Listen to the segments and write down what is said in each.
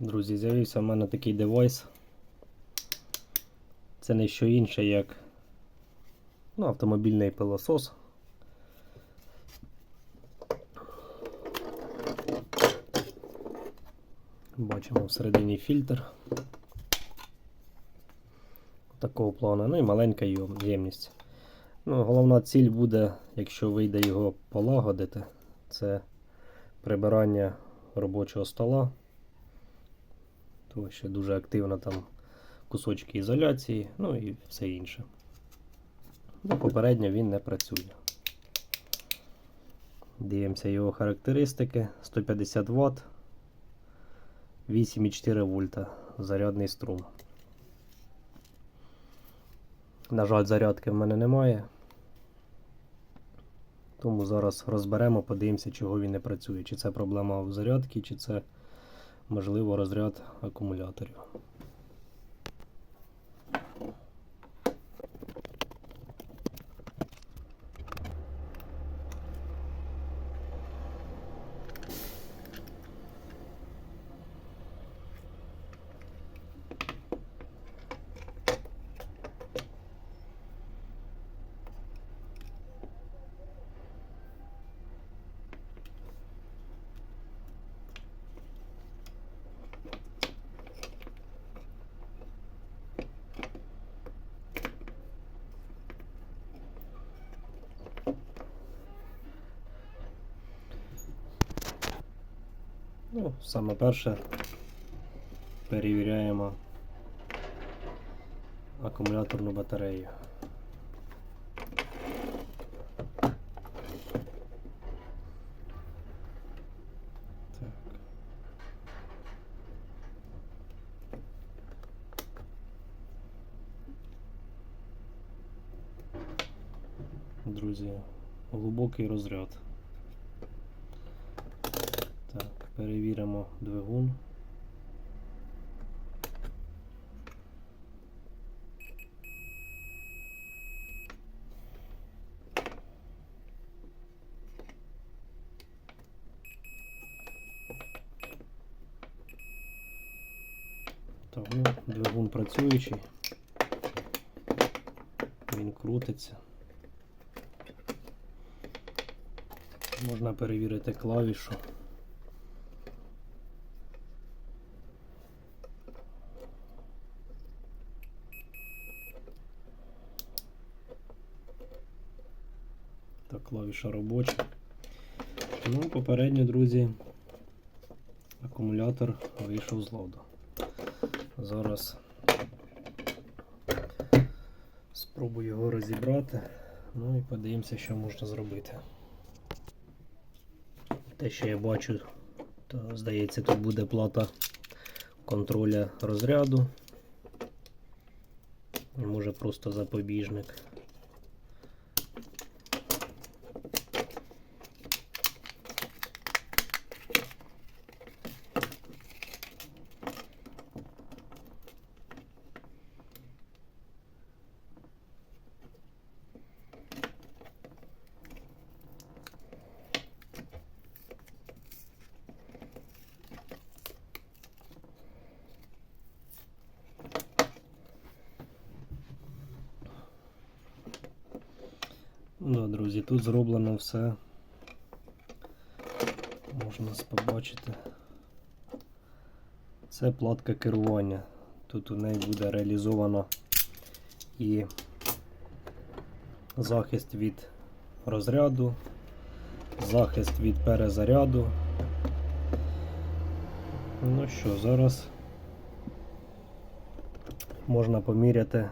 Друзі, з'явився в мене такий девайс. Це не що інше, як ну, автомобільний пилосос. Бачимо всередині фільтр. Такого плану. Ну і маленька ємність. Ну, головна ціль буде, якщо вийде його полагодити, це прибирання робочого стола. Тому що дуже активно там кусочки ізоляції, ну і все інше. Ну, попередньо він не працює. Дивимося його характеристики. 150 Вт, 8,4 вольта зарядний струм. На жаль, зарядки в мене немає. Тому зараз розберемо, подивимося, чого він не працює. Чи це проблема в зарядці, чи це можливо розряд акумуляторів. Ну, саме перше перевіряємо акумуляторну батарею. Друзі, глибокий розряд. Так, перевіримо двигун. Тому двигун працюючий. Він крутиться. Можна перевірити клавішу. Клавіша робоча. Ну, попередньо, друзі, акумулятор вийшов з ладу. Зараз спробую його розібрати. Ну і подивимося, що можна зробити. Те, що я бачу, то здається, тут буде плата контроля розряду. Може просто запобіжник. Да, друзі, тут зроблено все. Можна побачити. Це платка керування. Тут у неї буде реалізовано і захист від розряду, захист від перезаряду. Ну що, зараз можна поміряти.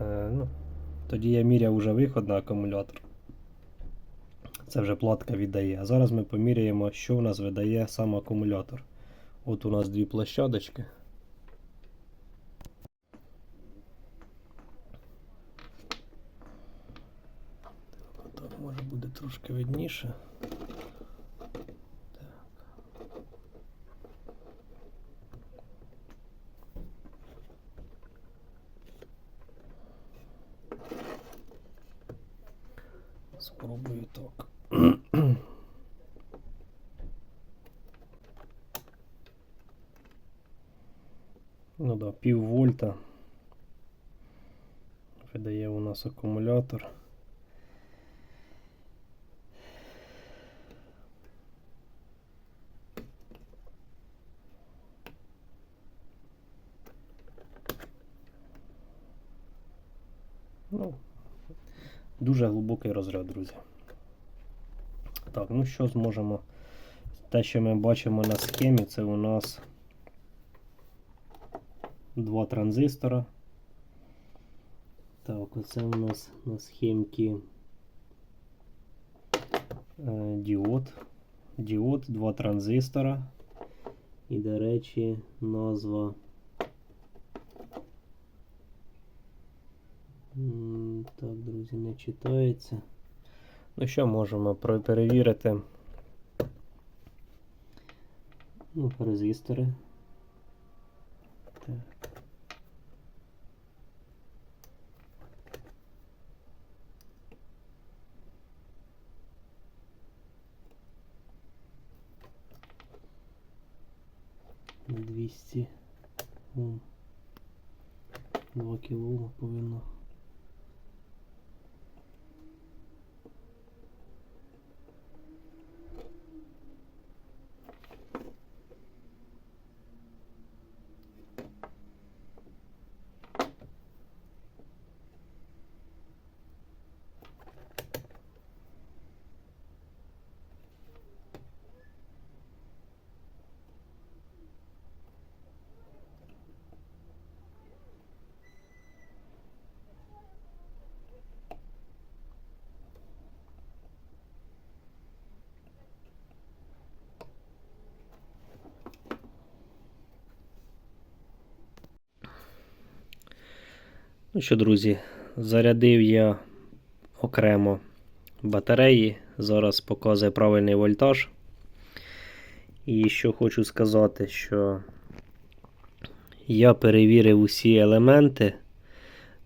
Е, ну, тоді я міряв вже виход на акумулятор. Це вже платка віддає. А зараз ми поміряємо, що в нас видає сам акумулятор. От у нас дві площадочки. Так, може буде трошки видніше. Спробую так. Ну да, пів вольта. Видає у нас акумулятор. Ну, дуже глибокий розряд, друзі. Так, ну що зможемо? Те, що ми бачимо на схемі, це у нас два транзистора. Так, оце у нас на схемці е, діод. Діод, два транзистора. І, до речі, назва. М, Так, друзі, не читається. Ну що можемо перевірити? Ну, резистори. Так. На 200 Ом. 2 кОм повинно. Ну що, друзі, зарядив я окремо батареї. Зараз показує правильний вольтаж. І що хочу сказати, що я перевірив усі елементи,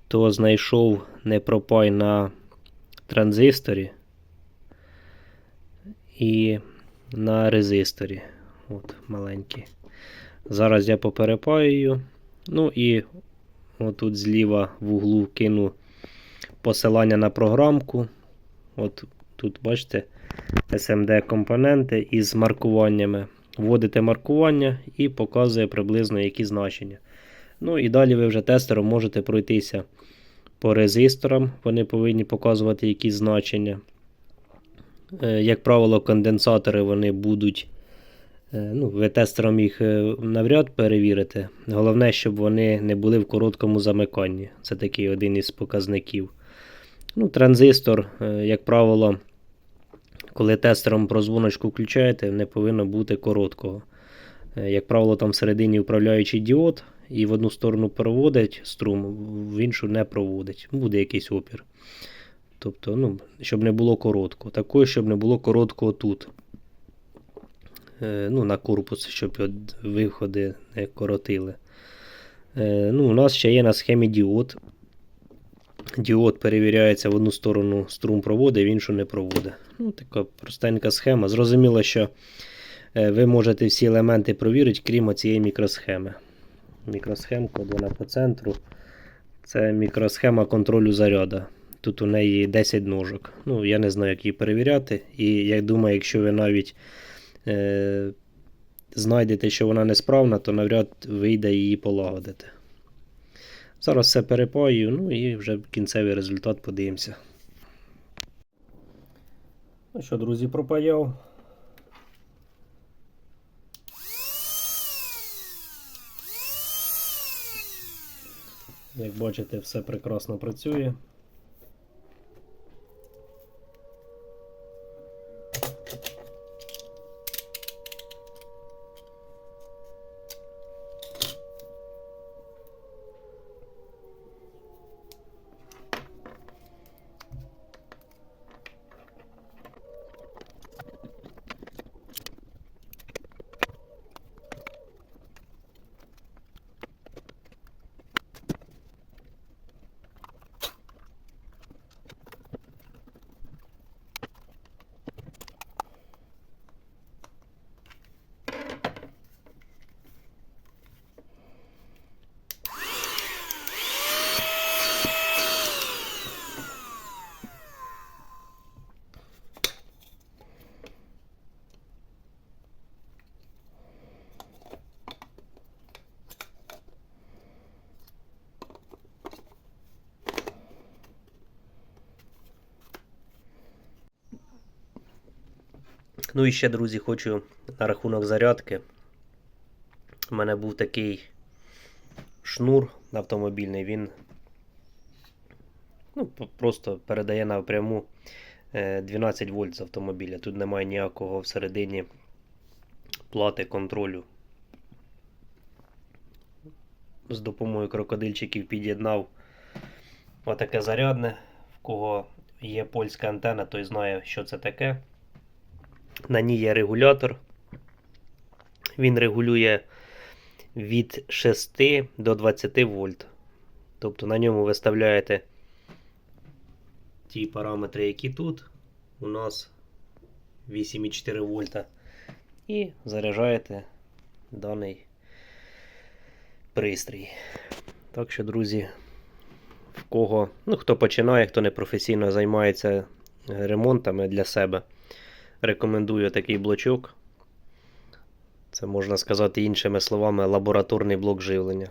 то знайшов непропай на транзисторі і на резисторі. От, маленький. Зараз я поперепаюю. Ну і Отут зліва в углу кину посилання на програмку. От тут, бачите, SMD компоненти із маркуваннями. Вводите маркування і показує приблизно які значення. Ну і далі ви вже тестером можете пройтися по резисторам. Вони повинні показувати якісь значення. Е, Як правило, конденсатори вони будуть. Е, Ну, ви тестером їх е, навряд перевірите. Головне, щоб вони не були в короткому замиканні. Це такий один із показників. Ну, Транзистор, е, як правило, коли тестером прозвоночку включаєте, не повинно бути короткого. Як правило, там всередині управляючий діод, і в одну сторону проводить струм, в іншу не проводить. Буде якийсь опір. Тобто, ну, щоб не було коротко. Також, щоб не було короткого тут. Е, ну, на корпус, щоб виходи не коротили. Е, ну, У нас ще є на схемі діод. Діод перевіряється в одну сторону струм проводить, в іншу не проводить. Ну, така простенька схема. Зрозуміло, що е, ви можете всі елементи провірити, крім цієї мікросхеми. Мікросхемка, вона по центру. Це мікросхема контролю заряду. Тут у неї 10 ножок. Ну, я не знаю, як її перевіряти. І я думаю, якщо ви навіть знайдете, що вона несправна, то навряд вийде її полагодити. Зараз все перепаю, ну і вже кінцевий результат подивимося. Ну що, друзі, пропаяв. Як бачите, все прекрасно працює. Ну і ще, друзі, хочу на рахунок зарядки. У мене був такий шнур автомобільний, він ну, просто передає напряму е, 12 вольт з автомобіля. Тут немає ніякого всередині плати контролю. З допомогою крокодильчиків під'єднав отаке зарядне. В кого є польська антена, той знає, що це таке. На ній є регулятор. Він регулює від 6 до 20 вольт. Тобто на ньому виставляєте ті параметри, які тут. У нас 8,4 вольта. І заряджаєте даний пристрій. Так що, друзі, в кого, ну, хто починає, хто не професійно займається ремонтами для себе, рекомендую такий блочок. Це можна сказати іншими словами лабораторний блок живлення.